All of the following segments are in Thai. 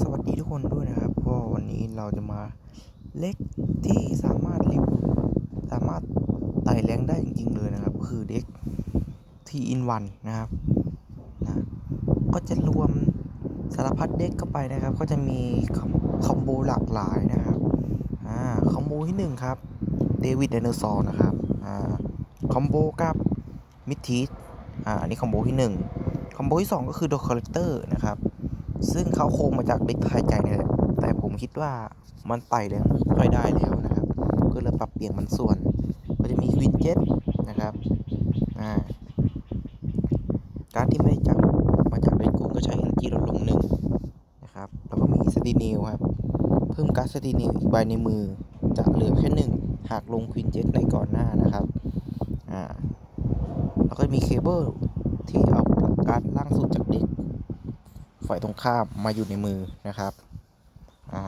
สวัสดีทุกคนด้วยนะครับ ก็วันนี้เราจะมาเล็กที่สามารถรีวิวสามารถไต่แรงได้จริงๆเลยนะครับ คือเด็กทีอินวันนะครับนะก็จะรวมสารพัดเด็กเข้าไปนะครับ ก็จะมีคอมโบหลากหลายนะครับอ่าคอมโบที่หนึ่งครับเดวิดไดโนเสาร์นะครับอ่าคอมโบกับมิทีสอ่าอันนี้คอมโบที่หนึ่งคอมโบที่สองก็คือโดคอลเลกเตอร์นะครับ ซึ่งเขาโครงมาจากเด็กไทยใจเนี่ยแหละแต่ผมคิดว่ามันไต่แรงไม่ค่อยได้แล้วนะครับ ก็เลยปรับเปลี่ยนมันส่วน ก็จะมีควินเจ็ตนะครับอ่าการที่ไม่ได้จากมาจากเรดกูนก็ใช้ energy ลดลงหนึ่งนะครับ แล้วก็มีสตีนิลครับ เพิ่มการสตีนิลอีกใบในมือจะเหลือแค่หนึ่งหากลงควินเจ็ตในก่อนหน้านะครับอ่าแล้วก็มีเคเบิลที่เอาการล่างสุดจากเด็ก ฝ่ายตรงข้ามมาอยู่ในมือนะครับอ่า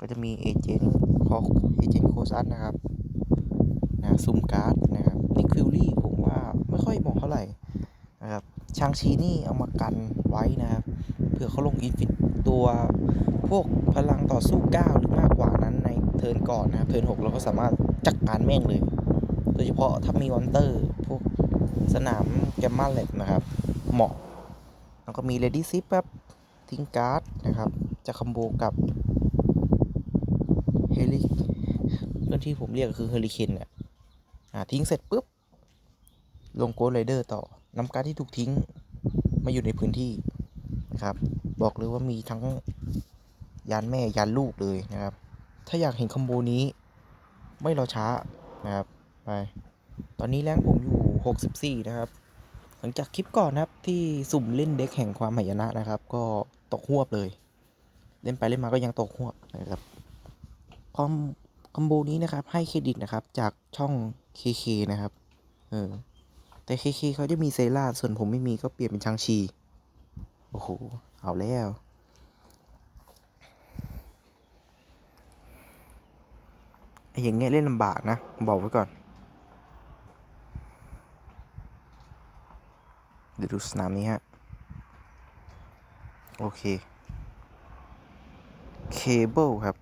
ก็จะมีเอเจนต์คอเอเจนต์โคซัสนะครับนะซุ่มการ์ดนะครับนิคิวลี่ผมว่าไม่ค่อยเหมาะเท่าไหร่นะครับชางชีนี่เอามากันไว้นะครับเผื่อเขาลงอินฟินตัวพวกพลังต่อสู้ 9 หรือมากกว่านั้นในเทิร์นก่อนนะครับเทิร์น6เราก็สามารถจัดการแม่งเลย โดยเฉพาะถ้ามีวอนเตอร์ พวกสนามแกมมาเล็ตนะครับ เหมาะ แล้วก็มี Lady Zip ครับทิ้งการ์ดนะครับ จะคอมโบกับเฮลิเพื่อนที่ผมเรียกก็คือเฮลิเคนเนี่ยอ่าทิ้งเสร็จปุ๊บ ลงโกลไรเดอร์ต่อนำการ์ดที่ถูกทิ้งมาอยู่ในพื้นที่นะครับ บอกเลยว่ามีทั้งยานแม่ยานลูกเลยนะครับ ถ้าอยากเห็นคอมโบนี้ไม่รอช้านะครับ ไป ตอนนี้แรงผมอยู่ 64 นะครับ หลังจากคลิปก่อนนะครับที่สุ่มเล่นเด็กแห่งความหายนะนะครับ ก็ตกหวบเลย เล่นไปเล่นมาก็ยังตกหวบนะครับคอมคอมโบนี้นะครับให้เครดิตนะครับจากช่อง KK นะครับเออแต่ KK เขาจะมีเซราส่วนผมไม่มีก็เปลี่ยนเป็นชางชีโอ้โหเอาแล้วไอ้อย่างเงี้ยเล่นลำบากนะ บอกไว้ก่อน ดูสนามนี้ฮะ โอเค เคเบิลครับ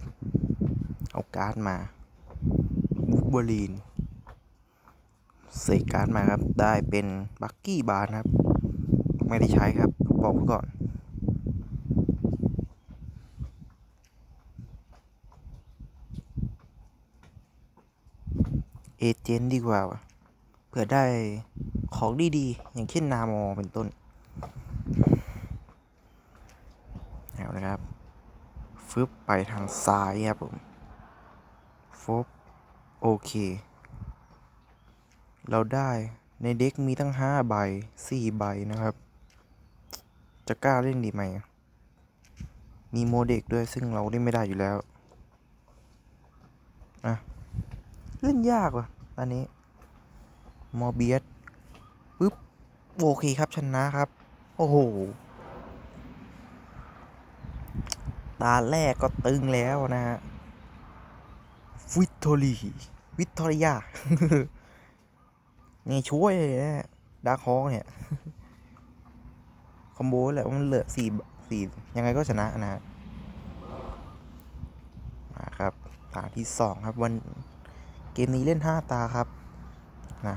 เอาการ์ดมาบูบอรีนเสกการ์ดมาครับ ได้เป็นบักกี้บาร์ครับ ไม่ได้ใช้ครับ บอกก่อนเอเจนต์ดีกว่าเผื่อได้ ของดีๆ อย่างเช่นนามอเป็นต้นเอาละครับฟึบไปทางซ้ายครับผมฟบโอเค เราได้ในเด็กมีทั้ง5ใบ4ใบนะครับ จะกล้าเล่นดีไหม มีโมเด็กด้วยซึ่งเราเล่นไม่ได้อยู่แล้วอะเล่นยากว่ะอันนี้ มอเบียส โอเคครับชนะครับ โอ้โห ตาแรกก็ตึงแล้วนะฮะวิตตอรีวิตตอริยานี่ช่วยเลยนะดาร์คฮอกเนี่ย คอมโบแหละมันเหลือสี่สี่ยังไงก็ชนะนะฮะครับ ตาที่สองครับ วันเกมนี้เล่นห้าตาครับ นะ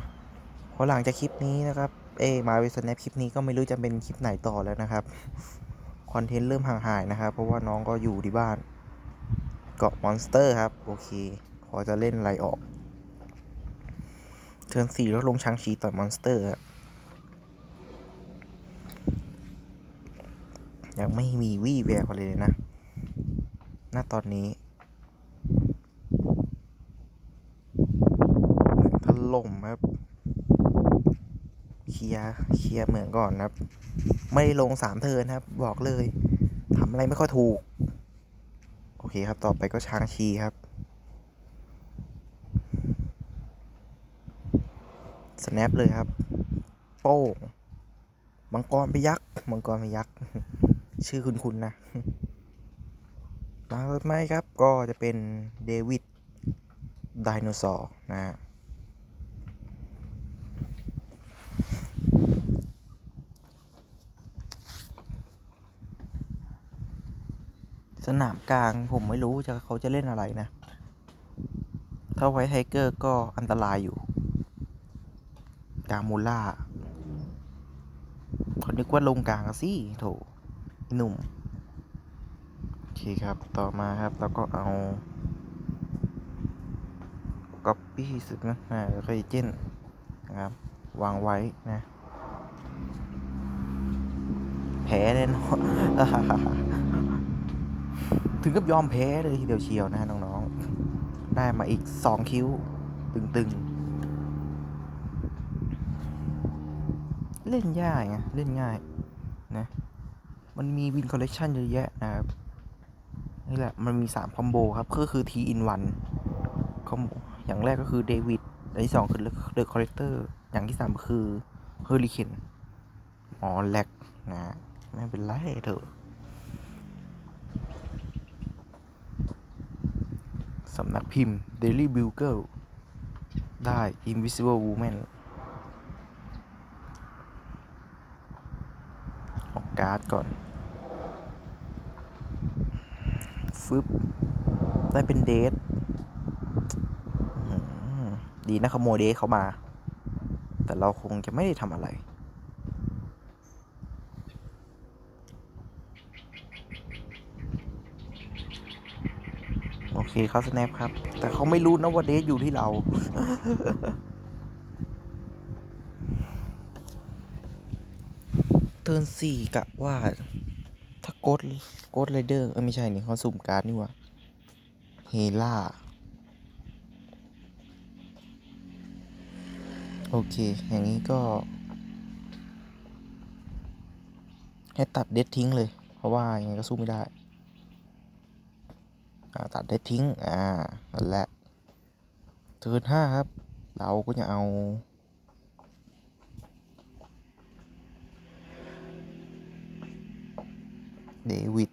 พอหลังจากคลิปนี้นะครับ เอยมาเวสแนปคลิปนี้ก็ไม่รู้จะเป็นคลิปไหนต่อแล้วนะครับ คอนเทนต์เริ่มห่างหายนะครับ เพราะว่าน้องก็อยู่ที่บ้าน เกาะมอนสเตอร์ครับ โอเค พอจะเล่นอะไรออก เทิร์นสี่แล้วลงช้างชีต่อยมอนสเตอร์ยังไม่มีวี่แววเลยนะ ณ ตอนนี้ เหมือนถล่มครับ เคลีย ร์เคลียร์เหมืองก่อนนะครับ ไม่ลงสามเทินครับ บอกเลยทำอะไรไม่ค่อยถูก โอเคครับต่อไปก็ช้างชีครับสแนปเลยครับ โป้งมังกรไปยักษ์มังกรไปยักษ์ชื่อคุณคุณนะมาไหมครับก็จะเป็นเดวิดไดโนเสาร์นะฮะ นามกลางผมไม่รู้จะเขาจะเล่นอะไรนะ ถ้าไว้ไทเกอร์ก็อันตรายอยู่ กางมูล่าคนนึกว่าลงกลางสิโถหนุ่ม โอเคครับต่อมาครับแล้วก็เอาก๊อปปี้สุดนะอ่าแล้วก็เอเจนนะครับ วางไว้นะแพ้แน่นอน ถึงกับยอมแพ้เลยทีเดียวเชียวนะน้องๆ ได้มาอีกสองคิ้ว ตึงๆ เล่นยากไงเล่นง่ายนะ มันมีวินคอลเล t ชันเยอะแยะนะครับ นี่แหละ มันมี3คอมโบครับ ก็คือ T in 1คอมโบอย่างแรกก็คือเดวิดอันที่2คือเดอะคอลเล c เตอร์อย่างที่3คือเฮอริเคนอ๋อแลกนะ ไม่เป็นไรเถอะ สำนักพิมพ์ Daily Bugle ได้ Invisible Woman ออกการ์ดก่อน ฟึบ ได้เป็นเดทดีนะขโมยเดทเขามา แต่เราคงจะไม่ได้ทำอะไร โอ เคเขาสแนปครับ แต่เขาไม่รู้นะว่าเดทอยู่ที่เรา เทิร์นสี่กะว่า ถ้าโกดโกดไรเดอร์เออไม่ใช่นี่เขาสุ่มการ์ดนี่ว่าเฮล่า โอเค อย่างนี้ก็ ให้ตัดเด็ดทิ้งเลย เพราะว่ายังไงก็สู้ไม่ได้ ตัดเด็ดทิ้งอ่านั่นแหละเทิร์นห้าครับ เราก็จะเอาเดวิด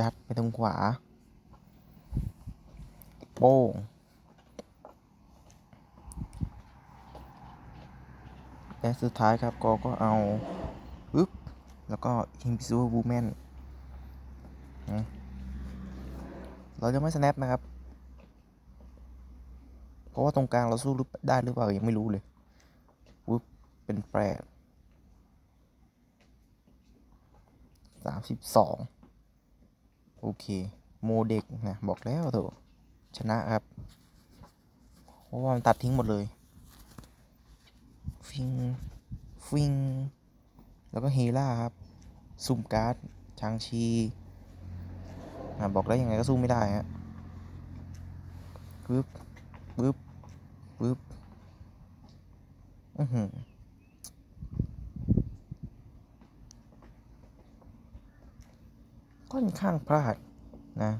ดัดไปตรงขวา โป้งและสุดท้ายครับ ก็ก็เอาปึ๊บ แล้วก็ Invisible Woman นะ เราจะไม่ snap นะครับ เพราะว่าตรงกลางเราสู้ได้หรือเปล่ายังไม่รู้เลยปึ๊บเป็นแปดสามสิบสองโอเค โมเด็กนะบอกแล้วเถอะชนะครับ เพราะว่ามันตัดทิ้งหมดเลย ฟิง ฟิง แล้วก็เฮล่าครับ ซุ่มการ์ดชางชี บอกแล้วยังไงก็สู้ไม่ได้ฮะปึ๊บปึ๊บปึ๊บอือหือค่อนข้างพลาดนะ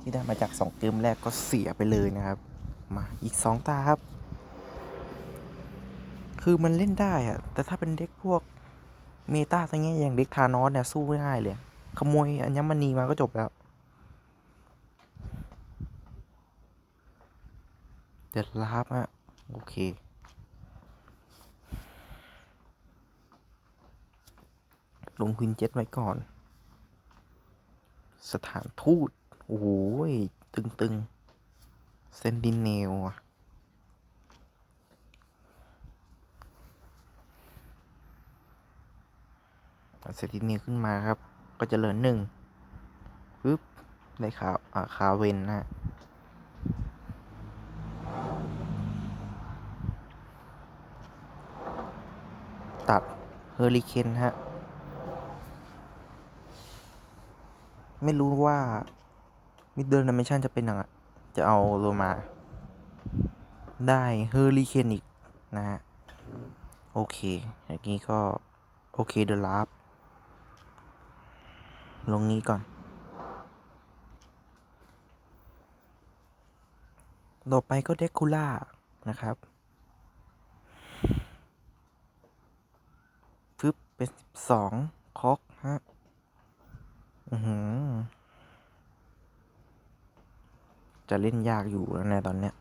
ที่ได้มาจากสองเกมแรกก็เสียไปเลยนะครับ มาอีกสองตาครับ คือมันเล่นได้อะแต่ถ้าเป็นเด็กพวก เมตาอะไรเงี้ยอย่างเด็กทานอสเนี่ยสู้ไม่ได้เลย ขโมยอัญมณีมาก็จบแล้ว เด็ดลาบอะโอเค ลงควินเจ็ตไว้ก่อน สถานทูต โอ้ยตึงๆ เซนดินเนลอะ เอาเซนดินลขึ้นมาครับ ก็จะเหลือหนึ่งปึ๊บได้ขาวอ่าคาเวนนะฮะตัดเฮอริเคนฮะ ไม่รู้ว่ามิดเดิลดิเมชันจะเป็นยังไงจะเอาโลมา ได้เฮอริเคนอีกนะฮะ โอเค อย่างนี้ก็ โอเคเดอะลาฟ ลงนี้ก่อน ต่อไปก็เดคูล่านะครับฟึบเป็นสองคอกฮะ อือหือ จะเล่นยากอยู่แล้วในะตอนเนี้ย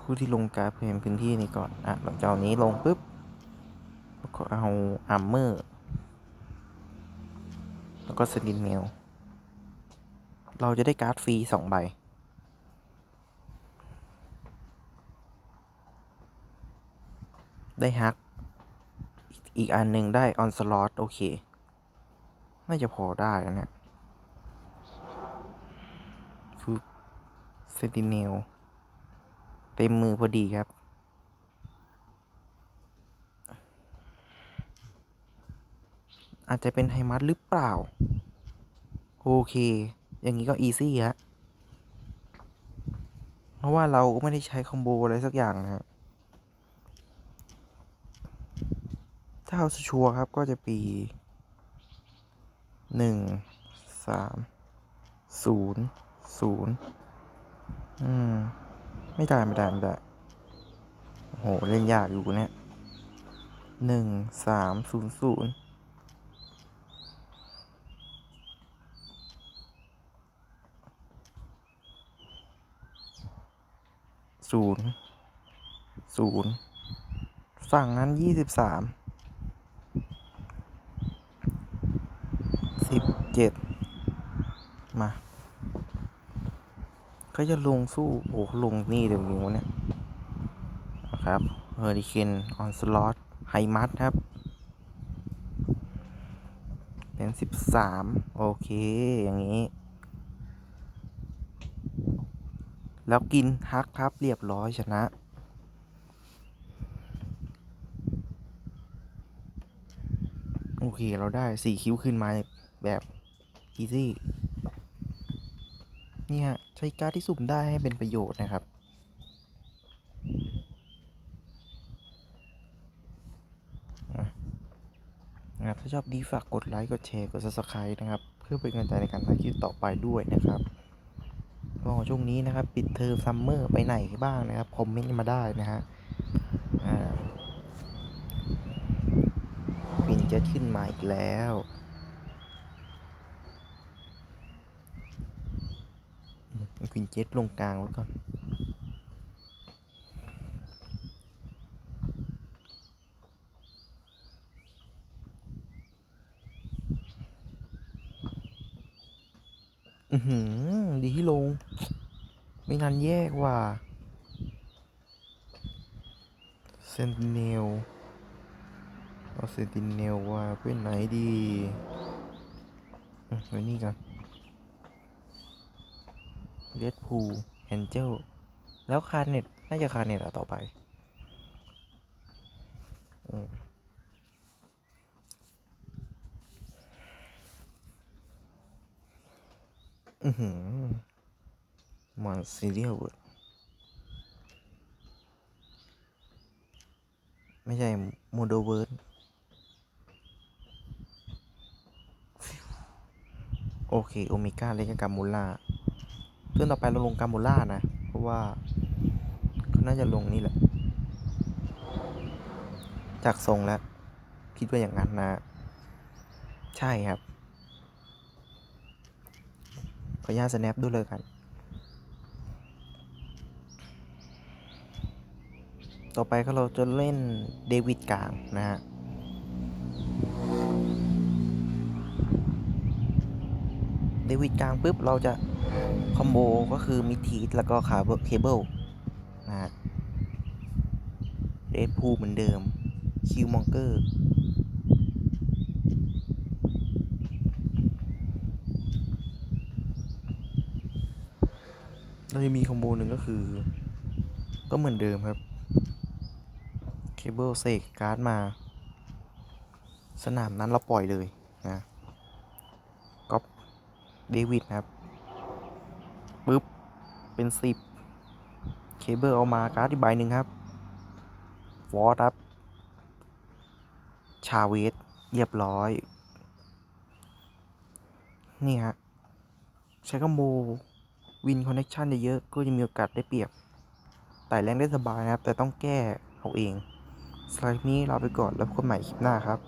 ผู้ที่ลงการเพิ่มพื้นที่นี้ก่อน อะเราจะเอานี้ลงปุ๊บแล้วก็เอาอัมเมอร์ ก็สตินเมล เราจะได้การ์ดฟรีสองใบ ได้ฮัก อีกอันหนึ่งได้ออนสล็อตโอเค น่าจะพอได้แล้วเนี่ยฟูเซติเนล เต็มมือพอดีครับ อาจจะเป็นไฮมัสหรือเปล่า โอเค อย่างนี้ก็อีซี่ฮะ เพราะว่าเราไม่ได้ใช้คอมโบอะไรสักอย่างนะฮะถ้าเอาชัวร์ครับก็จะปีหนึ่งสามศูนย์ศูนย์อืม ไม่ได้ ไม่ได้ ไม่ได้โอ้โหเล่นยากอยู่เนี่ยหนึ่งสามศูนย์ศูนย์ ศูนย์ศูนย์ฝั่งนั้นยี่สิบสามสิบเจ็ดมา ก็จะลงสู้ โอ้ลงนี่เดี๋ยวนี้วะเนี่ยนะครับเฮอริเคนออนสล็อตไฮมัสครับ เป็นสิบสามโอเค อย่างนี้ แล้วกินฮักครับเรียบร้อยชนะโอเค เราได้สี่คิ้วขึ้นมาแบบอีซี่เนี่ยใช้การ์ดที่สุ่มได้ให้เป็นประโยชน์นะครับนะถ้าชอบดีฝากกดไลค์ กดแชร์ กด subscribe นะครับ เพื่อเป็นกำลังใจในการทำคลิปต่อไปด้วยนะครับ ก็ช่วงนี้นะครับ ปิดเทอมซัมเมอร์ไปไหนบ้างนะครับ คอมเมนต์มาได้นะฮะอ่าวินเจ็ตขึ้นมาอีกแล้วควินเจ็ตลงกลางไว้ก่อน อือหือ ดีที่ลง ไม่นันแยกว่ะเซนติเนลเอาเซนติเนลว่าเป็นไหนดีอืมไว้นี่กันเ e ดพูแอนเจลแล้วคาเน็ต น่าจะคาเน็ตอะต่อไป อืมอือหือ มาซีเรียลไม่ใช่โมโดเวิร์ดโอเค โอเมก้าเล็กกับกามูล่าเพื่อนต่อไปเราลงกามูล่านะ เพราะว่าเขาน่าจะลงนี่แหละ จากทรงแล้ว คิดว่าอย่างนั้นนะ ใช่ครับ ขออนุญาต snap ด้วยเลยกันต่อไปก็เราจะเล่นเดวิดกลางนะฮะเดวิดกลางปุ๊บเราจะคอมโบก็คือมิทีสแล้วก็คาร์เบเคเบิลนะฮะเดดพูเหมือนเดิมคิวมองเกอร์ เราจะมีคอมโบหนึ่งก็คือ ก็เหมือนเดิมครับ เคเบิลเสกการ์ดมา สนามนั้นเราปล่อยเลยนะก็เดวิดครับปุ๊บ เป็นสิบเคเบิลเอามาการ์ดอีกใบหนึ่งครับวอร์ดครับ ชาเวสเรียบร้อย นี่ฮะใช้คอมโบ วินคอนเนคชันเยอะๆก็จะมีโอกาสได้เปรียบแต่แรงได้สบายนะครับ แต่ต้องแก้เอาเองสไลด์นี้ลาไปก่อนแล้วพบกันใหม่คลิปหน้าครับ